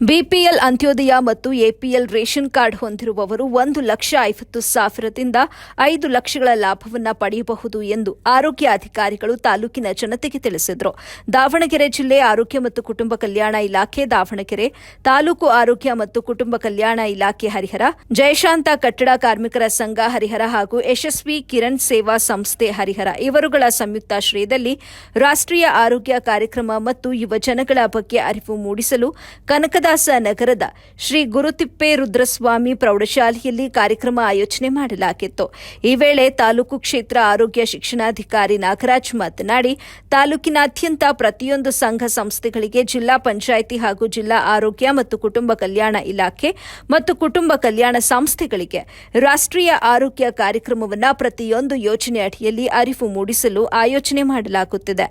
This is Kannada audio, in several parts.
ಬಿಪಿಎಲ್ ಅಂತ್ಯೋದಯ ಮತ್ತು ಎಪಿಎಲ್ ರೇಷನ್ ಕಾರ್ಡ್ ಹೊಂದಿರುವವರು ಒಂದು ಲಕ್ಷ ಐವತ್ತು ಸಾವಿರದಿಂದ ಐದು ಲಕ್ಷಗಳ ಲಾಭವನ್ನು ಪಡೆಯಬಹುದು ಎಂದು ಆರೋಗ್ಯ ಅಧಿಕಾರಿಗಳು ತಾಲೂಕಿನ ಜನತೆಗೆ ತಿಳಿಸಿದರು. ದಾವಣಗೆರೆ ಜಿಲ್ಲೆ ಆರೋಗ್ಯ ಮತ್ತು ಕುಟುಂಬ ಕಲ್ಯಾಣ ಇಲಾಖೆ ದಾವಣಗೆರೆ, ತಾಲೂಕು ಆರೋಗ್ಯ ಮತ್ತು ಕುಟುಂಬ ಕಲ್ಯಾಣ ಇಲಾಖೆ ಹರಿಹರ, ಜಯಶಾಂತ ಕಟ್ಟಡ ಕಾರ್ಮಿಕರ ಸಂಘ ಹರಿಹರ ಹಾಗೂ ಯಶಸ್ವಿ ಕಿರಣ್ ಸೇವಾ ಸಂಸ್ಥೆ ಹರಿಹರ ಇವರುಗಳ ಸಂಯುಕ್ತಾಶ್ರಯದಲ್ಲಿ ರಾಷ್ಟ್ರೀಯ ಆರೋಗ್ಯ ಕಾರ್ಯಕ್ರಮ ಮತ್ತು ಯುವಜನಗಳ ಬಗ್ಗೆ ಅರಿವು ಮೂಡಿಸಲು ಕನಕದಾಸ ನಗರದ ಶ್ರೀ ಗುರುತಿಪ್ಪೆ ರುದ್ರಸ್ವಾಮಿ ಪ್ರೌಢಶಾಲೆಯಲ್ಲಿ ಕಾರ್ಯಕ್ರಮ ಆಯೋಜನೆ ಮಾಡಲಾಗಿತ್ತು. ಈ ವೇಳೆ ತಾಲೂಕು ಕ್ಷೇತ್ರ ಆರೋಗ್ಯ ಶಿಕ್ಷಣಾಧಿಕಾರಿ ನಾಗರಾಜ್ ಮಾತನಾಡಿ, ತಾಲೂಕಿನಾದ್ಯಂತ ಪ್ರತಿಯೊಂದು ಸಂಘ ಸಂಸ್ಥೆಗಳಿಗೆ ಜಿಲ್ಲಾ ಪಂಚಾಯಿತಿ ಹಾಗೂ ಜಿಲ್ಲಾ ಆರೋಗ್ಯ ಮತ್ತು ಕುಟುಂಬ ಕಲ್ಯಾಣ ಇಲಾಖೆ ಮತ್ತು ಕುಟುಂಬ ಕಲ್ಯಾಣ ಸಂಸ್ಥೆಗಳಿಗೆ ರಾಷ್ಟ್ರೀಯ ಆರೋಗ್ಯ ಕಾರ್ಯಕ್ರಮವನ್ನು ಪ್ರತಿಯೊಂದು ಯೋಜನೆ ಅಡಿಯಲ್ಲಿ ಅರಿವು ಮೂಡಿಸಲು ಆಯೋಜನೆ ಮಾಡಲಾಗುತ್ತಿದೆ.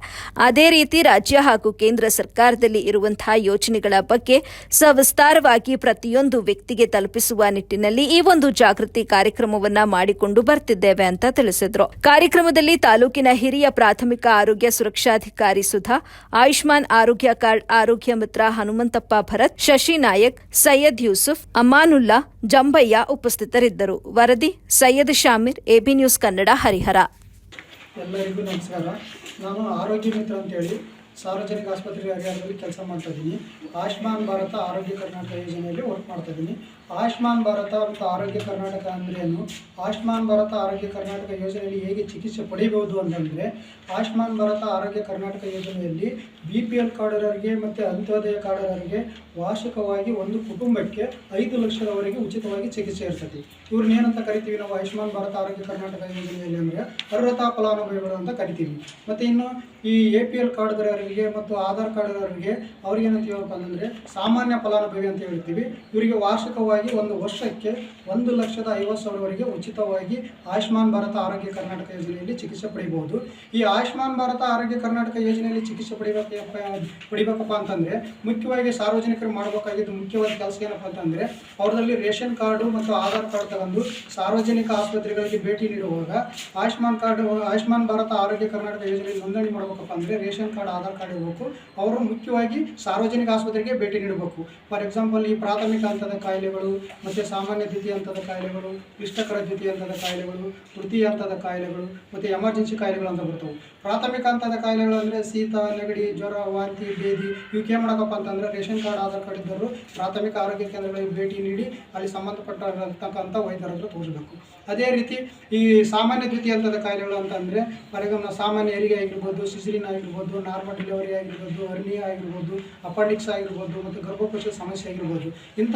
ಅದೇ ರೀತಿ ರಾಜ್ಯ ಹಾಗೂ ಕೇಂದ್ರ ಸರ್ಕಾರದಲ್ಲಿ ಇರುವಂತಹ ಯೋಜನೆಗಳ ಬಗ್ಗೆ ಸವಿಸ್ತಾರವಾಗಿ ಪ್ರತಿಯೊಂದು ವ್ಯಕ್ತಿಗೆ ತಲುಪಿಸುವ ನಿಟ್ಟಿನಲ್ಲಿ ಈ ಒಂದು ಜಾಗೃತಿ ಕಾರ್ಯಕ್ರಮವನ್ನ ಮಾಡಿಕೊಂಡು ಬರ್ತಿದ್ದೇವೆ ಅಂತ ತಿಳಿಸಿದ್ರು. ಕಾರ್ಯಕ್ರಮದಲ್ಲಿ ತಾಲೂಕಿನ ಹಿರಿಯ ಪ್ರಾಥಮಿಕ ಆರೋಗ್ಯ ಸುರಕ್ಷಾಧಿಕಾರಿ ಸುಧಾ, ಆಯುಷ್ಮಾನ್ ಆರೋಗ್ಯ ಕಾರ್ಡ್ ಆರೋಗ್ಯ ಮಿತ್ರ ಹನುಮಂತಪ್ಪ ಭರತ್, ಶಶಿ ನಾಯಕ್, ಸೈಯದ್ ಯೂಸುಫ್, ಅಮಾನುಲ್ಲಾ, ಜಂಬಯ್ಯ ಉಪಸ್ಥಿತರಿದ್ದರು. ವರದಿ, Syed Shamir, A B news Kannada, Harihara. ಎಲ್ಲರಿಗೂ ನಮಸ್ಕಾರ. ನಾನು ಆರೋಗ್ಯ ಮಿತ್ರ ಅಂತೇಳಿ ಸಾರ್ವಜನಿಕ ಆಸ್ಪತ್ರೆ ಹರಿಹರದಲ್ಲಿ ಕೆಲಸ ಮಾಡ್ತಾ ಇದ್ದೀನಿ. ಆಯುಷ್ಮಾನ್ ಭಾರತ ಆರೋಗ್ಯ ಕರ್ನಾಟಕ ಯೋಜನೆಯಲ್ಲಿ ವರ್ಕ್ ಮಾಡ್ತಾ ಇದ್ದೀನಿ. ಆಯುಷ್ಮಾನ್ ಭಾರತ ಮತ್ತು ಆರೋಗ್ಯ ಕರ್ನಾಟಕ ಅಂದ್ರೇನು ಆಯುಷ್ಮಾನ್ ಭಾರತ ಆರೋಗ್ಯ ಕರ್ನಾಟಕ ಯೋಜನೆಯಲ್ಲಿ ಹೇಗೆ ಚಿಕಿತ್ಸೆ ಪಡೆಯಬಹುದು ಅಂತಂದರೆ, ಆಯುಷ್ಮಾನ್ ಭಾರತ ಆರೋಗ್ಯ ಕರ್ನಾಟಕ ಯೋಜನೆಯಲ್ಲಿ ಬಿ ಪಿ ಎಲ್ ಕಾರ್ಡರರಿಗೆ ಮತ್ತು ಅಂತ್ಯೋದಯ ಕಾರ್ಡರರಿಗೆ ವಾರ್ಷಿಕವಾಗಿ ಒಂದು ಕುಟುಂಬಕ್ಕೆ ಐದು ಲಕ್ಷದವರೆಗೆ ಉಚಿತವಾಗಿ ಚಿಕಿತ್ಸೆ ಇರ್ತದೆ. ಇವ್ರನ್ನ ಏನಂತ ಕರಿತೀವಿ ನಾವು? ಆಯುಷ್ಮಾನ್ ಭಾರತ ಆರೋಗ್ಯ ಕರ್ನಾಟಕ ಯೋಜನೆಯಲ್ಲಿ ಅಂದರೆ ಅರ್ಹತಾ ಫಲಾನುಭವಿಗಳು ಅಂತ ಕರಿತೀವಿ. ಮತ್ತು ಇನ್ನು ಈ ಎ ಪಿ ಎಲ್ ಕಾರ್ಡ್ದಾರರಿಗೆ ಮತ್ತು ಆಧಾರ್ ಕಾರ್ಡರರಿಗೆ ಅವ್ರಿಗೆ ಏನಂತೀವಪ್ಪ ಅಂತಂದರೆ, ಸಾಮಾನ್ಯ ಫಲಾನುಭವಿ ಅಂತ ಹೇಳ್ತೀವಿ. ಇವರಿಗೆ ವಾರ್ಷಿಕವಾಗಿ ಒಂದು ವರ್ಷಕ್ಕೆ ಒಂದು ಲಕ್ಷದ ಐವತ್ತು ಸಾವಿರವರೆಗೆ ಉಚಿತವಾಗಿ ಆಯುಷ್ಮಾನ್ ಭಾರತ ಆರೋಗ್ಯ ಕರ್ನಾಟಕ ಯೋಜನೆಯಲ್ಲಿ ಚಿಕಿತ್ಸೆ ಪಡೆಯಬಹುದು. ಈ ಆಯುಷ್ಮಾನ್ ಭಾರತ ಆರೋಗ್ಯ ಕರ್ನಾಟಕ ಯೋಜನೆಯಲ್ಲಿ ಚಿಕಿತ್ಸೆ ಪಡಿಬೇಕಪ್ಪ ಪಡಿಬೇಕಪ್ಪ ಅಂತಂದರೆ ಮುಖ್ಯವಾಗಿ ಸಾರ್ವಜನಿಕರು ಮಾಡಬೇಕಾಗಿದ್ದು ಮುಖ್ಯವಾದ ಕೆಲಸ ಏನಪ್ಪ ಅಂತಂದರೆ ಅವರಲ್ಲಿ ರೇಷನ್ ಕಾರ್ಡು ಮತ್ತು ಆಧಾರ್ ಕಾರ್ಡ್ ತಗೊಂಡು ಸಾರ್ವಜನಿಕ ಆಸ್ಪತ್ರೆಗಳಿಗೆ ಭೇಟಿ ನೀಡುವಾಗ ಆಯುಷ್ಮಾನ್ ಕಾರ್ಡ್, ಆಯುಷ್ಮಾನ್ ಭಾರತ ಆರೋಗ್ಯ ಕರ್ನಾಟಕ ಯೋಜನೆಯಲ್ಲಿ ನೋಂದಣಿ ಮಾಡಬೇಕಪ್ಪ ಅಂದರೆ ರೇಷನ್ ಕಾರ್ಡ್, ಆಧಾರ್ ಕಾರ್ಡ್ ಇರಬೇಕು. ಅವರು ಮುಖ್ಯವಾಗಿ ಸಾರ್ವಜನಿಕ ಆಸ್ಪತ್ರೆಗೆ ಭೇಟಿ ನೀಡಬೇಕು. ಫಾರ್ ಎಕ್ಸಾಂಪಲ್ ಈ ಪ್ರಾಥಮಿಕ ಹಂತದ ಕಾಯಿಲೆಗಳು ಮತ್ತು ಸಾಮಾನ್ಯ ದ್ವಿತೀಯ ಹಂತದ ಕಾಯಿಲೆಗಳು, ಇಷ್ಟಕರ ದ್ವಿತೀಯ ಹಂತದ ಕಾಯಿಲೆಗಳು, ತೃತೀಯ ಹಂತದ ಕಾಯಿಲೆಗಳು, ಮತ್ತು ಎಮರ್ಜೆನ್ಸಿ ಕಾಯಿಲೆಗಳು ಅಂತ ಬರ್ತವೆ. ಪ್ರಾಥಮಿಕ ಹಂತದ ಕಾಯಿಲೆಗಳು ಅಂದರೆ ಶೀತ, ನೆಗಡಿ, ಜ್ವರ, ವಾಂತಿ, ಬೇದಿ ಇವಕ್ಕೆ ಏನು ಮಾಡಬೇಕಪ್ಪ ಅಂತಂದರೆ ರೇಷನ್ ಕಾರ್ಡ್, ಆಧಾರ್ ಕಾರ್ಡ್ ಇದ್ದವರು ಪ್ರಾಥಮಿಕ ಆರೋಗ್ಯ ಕೇಂದ್ರಗಳಿಗೆ ಭೇಟಿ ನೀಡಿ ಅಲ್ಲಿ ಸಂಬಂಧಪಟ್ಟಂಥ ವೈದ್ಯರ ಹತ್ರ ತೋರಿಸಬೇಕು. ಅದೇ ರೀತಿ ಈ ಸಾಮಾನ್ಯ ದ್ವಿತೀಯ ಹಂತದ ಕಾಯಿಲೆಗಳು ಅಂತಂದರೆ ಎಕ್ಸಾಂಪಲ್ ಸಾಮಾನ್ಯ ಹೆರಿಗೆ ಆಗಿರ್ಬೋದು ಸಿಸಿರಿನ್ ಆಗಿರ್ಬೋದು, ನಾರ್ಮಲ್ ಡೆಲಿವರಿ ಆಗಿರ್ಬೋದು ಅರ್ನಿಯ ಆಗಿರ್ಬೋದು, ಅಪಂಡಿಕ್ಸ್ ಆಗಿರ್ಬೋದು ಮತ್ತು ಗರ್ಭಕೋಶ ಸಮಸ್ಯೆ ಆಗಿರ್ಬೋದು. ಇಂಥ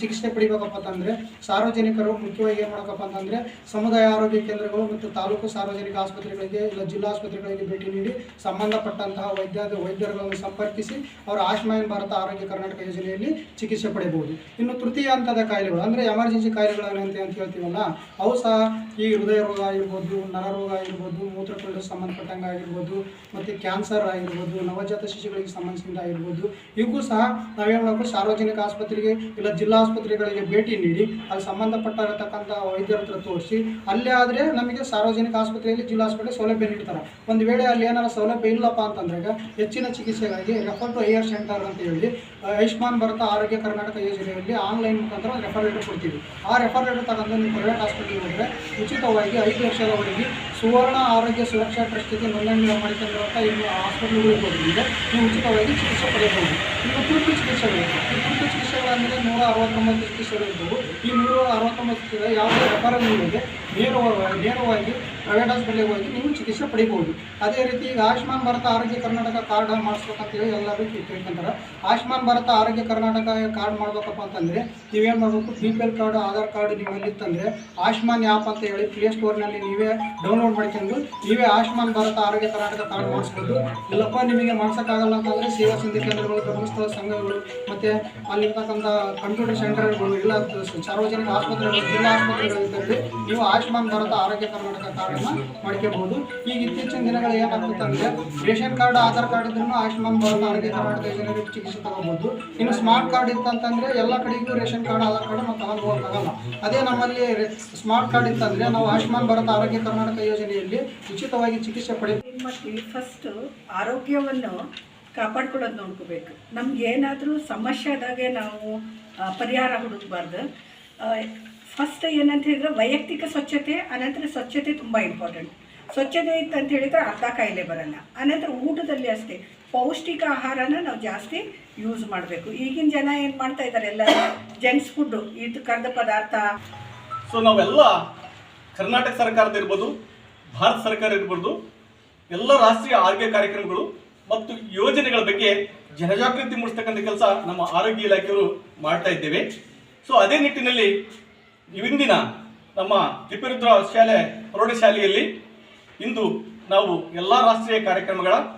ಚಿಕಿತ್ಸೆ ಪಡಿಬೇಕಪ್ಪ ಅಂತಂದರೆ ಸಾರ್ವಜನಿಕರು ಮುಖ್ಯವಾಗಿ ಏನು ಮಾಡಬೇಕಪ್ಪ ಅಂತಂದರೆ ಸಮುದಾಯ ಆರೋಗ್ಯ ಕೇಂದ್ರಗಳು ಮತ್ತು ತಾಲೂಕು ಸಾರ್ವಜನಿಕ ಆಸ್ಪತ್ರೆಗಳಿಗೆ ಇಲ್ಲ ಜಿಲ್ಲಾ ಆಸ್ಪತ್ರೆಗಳಿಗೆ ಭೇಟಿ ನೀಡಿ ಸಂಬಂಧಪಟ್ಟಂತಹ ವೈದ್ಯ ವೈದ್ಯರುಗಳನ್ನು ಸಂಪರ್ಕಿಸಿ ಅವರು ಆಯುಷ್ಮಾನ್ ಭಾರತ ಆರೋಗ್ಯ ಕರ್ನಾಟಕ ಯೋಜನೆಯಲ್ಲಿ ಚಿಕಿತ್ಸೆ ಪಡೆಯಬಹುದು. ಇನ್ನು ತೃತೀಯ ಹಂತದ ಕಾಯಿಲೆಗಳು, ಅಂದರೆ ಎಮರ್ಜೆನ್ಸಿ ಏನಂತ ಅಂತ ಹೇಳ್ತೀವಲ್ಲ ಅವು ಸಹ ಈ ಹೃದಯ ರೋಗ ಆಗಿರ್ಬೋದು ನರರೋಗ ಆಗಿರ್ಬೋದು, ಮೂತ್ರಪಿಂಡ ಸಂಬಂಧಪಟ್ಟಂಗೆ ಆಗಿರ್ಬೋದು, ಮತ್ತು ಕ್ಯಾನ್ಸರ್ ಆಗಿರ್ಬೋದು, ನವಜಾತ ಶಿಶುಗಳಿಗೆ ಸಂಬಂಧಿಸಿದ ಆಗಿರ್ಬೋದು ಇವಕ್ಕೂ ಸಹ ನಾವೇನು ಮಾಡಬೇಕು, ಸಾರ್ವಜನಿಕ ಆಸ್ಪತ್ರೆಗೆ ಇಲ್ಲ ಜಿಲ್ಲಾ ಆಸ್ಪತ್ರೆಗಳಿಗೆ ಭೇಟಿ ನೀಡಿ ಅಲ್ಲಿ ಸಂಬಂಧಪಟ್ಟಿರತಕ್ಕಂಥ ವೈದ್ಯರ ಹತ್ರ ತೋರಿಸಿ, ಅಲ್ಲೇ ಆದರೆ ನಮಗೆ ಸಾರ್ವಜನಿಕ ಆಸ್ಪತ್ರೆಯಲ್ಲಿ ಜಿಲ್ಲಾ ಆಸ್ಪತ್ರೆ ಸೌಲಭ್ಯ ನೀಡ್ತಾರೆ. ಒಂದು ವೇಳೆ ಅಲ್ಲಿ ಏನಾರ ಸೌಲಭ್ಯ ಇಲ್ಲಪ್ಪ ಅಂತಂದ್ರೆ ಹೆಚ್ಚಿನ ಚಿಕಿತ್ಸೆಗಾಗಿ ರೆಫರ್ ಟು ಹೈಯರ್ ಸೆಂಟರ್ ಅಂತ ಹೇಳಿ ಆಯುಷ್ಮಾನ್ ಭಾರತ ಆರೋಗ್ಯ ಕರ್ನಾಟಕ ಯೋಜನೆಯಲ್ಲಿ ಆನ್ಲೈನ್ ಮುಖಾಂತರ ರೆಫರ್ ಲೆಟರ್ ಕೊಡ್ತೀವಿ. ಆ ರೆಫರ್ ಲೆಟರ್ ತಗೊಂಡು ನೀವು ಪ್ರೈವೇಟ್ ಹಾಸ್ಪಿಟ್ಲಿಗೆ ಹೋದರೆ ಉಚಿತವಾಗಿ ಐದು ಲಕ್ಷದವರೆಗೆ ಸುವರ್ಣ ಆರೋಗ್ಯ ಸುರಕ್ಷಾ ಟ್ರಸ್ಟಿಗೆ ನೋಂದಣಿ ಮಾಡಿಕೊಂಡಿರುವಂಥ ಇನ್ನು ಹಾಸ್ಪಿಟ್ಲ್ಗಳಿಗೆ ಹೋಗಿದೆ ನೀವು ಉಚಿತವಾಗಿ ಚಿಕಿತ್ಸೆ ಪಡೆಯಬಹುದು. ಇನ್ನು ತುರ್ತು ಚಿಕಿತ್ಸೆಗಳು ಈ ತುರ್ತು ಚಿಕಿತ್ಸೆಗಳಂದರೆ ನೂರ ಅರವತ್ತೊಂಬತ್ತು ಚಿಕಿತ್ಸೆಗಳಿದ್ದವು ಈ ನೂರ ಅರವತ್ತೊಂಬತ್ತು ಯಾವುದೇ ಇಲ್ಲದೆ ನೇರವಾಗಿ ನೇರವಾಗಿ ಪ್ರೈವೇಟ್ ಹಾಸ್ಪಿಟಲ್ಗೆ ಹೋಗಿ ನೀವು ಚಿಕಿತ್ಸೆ ಪಡಿಬೋದು ಅದೇ ರೀತಿ ಈಗ ಆಯುಷ್ಮಾನ್ ಭಾರತ ಆರೋಗ್ಯ ಕರ್ನಾಟಕ ಕಾರ್ಡ್ ಮಾಡಿಸ್ಬೇಕಂತೇಳಿ ಎಲ್ಲರೂ ತಿಳ್ಕೊಂತಾರೆ ಆಯುಷ್ಮಾನ್ ಭಾರತ ಆರೋಗ್ಯ ಕರ್ನಾಟಕ ಕಾರ್ಡ್ ಮಾಡಬೇಕಪ್ಪ ಅಂತಂದರೆ ನೀವೇನು ಮಾಡಬೇಕು? B P L card, Aadhaar card ನೀವು ಎಲ್ಲಿತ್ತಂದರೆ ಆಯುಷ್ಮಾನ್ ಆ್ಯಪ್ ಅಂತ ಹೇಳಿ ಪ್ಲೇ ಸ್ಟೋರ್ನಲ್ಲಿ ನೀವೇ ಡೌನ್ಲೋಡ್ ಮಾಡ್ಕೊಂಡು, ನೀವೇ ಆಯುಷ್ಮಾನ್ ಭಾರತ, ಆರೋಗ್ಯ ಕರ್ನಾಟಕ ಕಾರ್ಡ್ ಮಾಡಿಸ್ಬೋದು ಇಲ್ಲಪ್ಪ, ನಿಮಗೆ ಮಾಡ್ಸೋಕ್ಕಾಗಲ್ಲ ಅಂತಂದರೆ ಸೇವಾ ಸಿಂಧಿ ಕೇಂದ್ರಗಳು ಧರ್ಮಸ್ಥಳ ಸಂಘಗಳು, ಮತ್ತು ಅಲ್ಲಿರ್ತಕ್ಕಂಥ ಕಂಪ್ಯೂಟರ್ ಸೆಂಟರ್ಗಳು ಇಲ್ಲ ಸಾರ್ವಜನಿಕ ಆಸ್ಪತ್ರೆಗಳು, ಜಿಲ್ಲಾ ಆಸ್ಪತ್ರೆಗಳಿದ್ದಲ್ಲಿ ನೀವು ಆಯುಷ್ಮಾನ್ ಭಾರತ, ಆರೋಗ್ಯ ಕರ್ನಾಟಕ ಕಾರ್ಡನ್ನು ಮಾಡ್ಕೋಬಹುದು ಈಗ ಇತ್ತೀಚಿನ ದಿನಗಳು ಏನಾಗುತ್ತೆ ಅಂದರೆ ರೇಷನ್ ಕಾರ್ಡ್, ಆಧಾರ್ ಕಾರ್ಡ್ ಇದ್ರೂ ಆಯುಷ್ಮಾನ್ ಭಾರತ, ಆರೋಗ್ಯ ಕರ್ನಾಟಕ ಜನರಿಗೆ ಚಿಕಿತ್ಸೆ ತಗೋಬಹುದು ಇನ್ನು ಸ್ಮಾರ್ಟ್ ಕಾರ್ಡ್ ಇತ್ತಂತಂದರೆ ಎಲ್ಲ ಕಡೆಗೂ ರೇಷನ್ ಕಾರ್ಡ್, ಆಧಾರ್ ಕಾರ್ಡ್ ನಾವು ತಗೊಂಡು ಹೋಗೋಕ್ಕಾಗಲ್ಲ. ಅದೇ ನಮ್ಮಲ್ಲಿ ಸ್ಮಾರ್ಟ್ ಕಾರ್ಡ್ ಇತ್ತಂದರೆ ನಾವು ಆಯುಷ್ಮಾನ್ ಭಾರತ, ಆರೋಗ್ಯ ಕರ್ನಾಟಕ ಯೋಜನೆಯಲ್ಲಿ ಉಚಿತವಾಗಿ ಚಿಕಿತ್ಸೆ ಪಡೆ ಮಕ್ಕಳಿಗೆ ಫಸ್ಟ್ ಫಸ್ಟು ಆರೋಗ್ಯವನ್ನು ಕಾಪಾಡ್ಕೊಳ್ಳೋದು ನೋಡ್ಕೋಬೇಕು. ನಮ್ಗೆ ಏನಾದರೂ ಸಮಸ್ಯೆ ಆದಾಗೆ ನಾವು ಪರಿಹಾರ ಹುಡುಕಬಾರ್ದು. ಫಸ್ಟ್ ಏನಂತ ಹೇಳಿದ್ರೆ ವೈಯಕ್ತಿಕ ಸ್ವಚ್ಛತೆ ಅನಂತರ ಸ್ವಚ್ಛತೆ ತುಂಬ ಇಂಪಾರ್ಟೆಂಟ್ ಸ್ವಚ್ಛತೆ ಇತ್ತು ಅಂತ ಹೇಳಿದ್ರೆ ಅರ್ಧ ಕಾಯಿಲೆ ಬರಲ್ಲ. ಅನಂತರ ಊಟದಲ್ಲಿ ಅಷ್ಟೇ ಪೌಷ್ಟಿಕ ಆಹಾರನ ನಾವು ಜಾಸ್ತಿ ಯೂಸ್ ಮಾಡಬೇಕು. ಈಗಿನ ಜನ ಏನು ಮಾಡ್ತಾ ಇದ್ದಾರೆ ಎಲ್ಲ ಜಂಕ್ಸ್ ಫುಡ್ಡು ಇದು ಕರೆದ ಪದಾರ್ಥ. ಸೊ ನಾವೆಲ್ಲ ಕರ್ನಾಟಕ ಸರ್ಕಾರದ ಇರ್ಬೋದು ಭಾರತ ಸರ್ಕಾರ ಇರ್ಬೋದು, ಎಲ್ಲ ರಾಷ್ಟ್ರೀಯ ಆರೋಗ್ಯ ಕಾರ್ಯಕ್ರಮಗಳು ಮತ್ತು ಯೋಜನೆಗಳ ಬಗ್ಗೆ ಜನಜಾಗೃತಿ ಮೂಡಿಸ್ತಕ್ಕಂಥ ಕೆಲಸ ನಮ್ಮ ಆರೋಗ್ಯ ಇಲಾಖೆಯವರು ಮಾಡ್ತಾ ಇದ್ದೇವೆ. ಸೊ ಅದೇ ನಿಟ್ಟಿನಲ್ಲಿ ಇಂದಿನ ನಮ್ಮ ತ್ರಿಪುರುದ್ರ ಶಾಲೆ ಪ್ರೌಢಶಾಲೆಯಲ್ಲಿ ಇಂದು ನಾವು ಎಲ್ಲ ರಾಷ್ಟ್ರೀಯ ಕಾರ್ಯಕ್ರಮಗಳ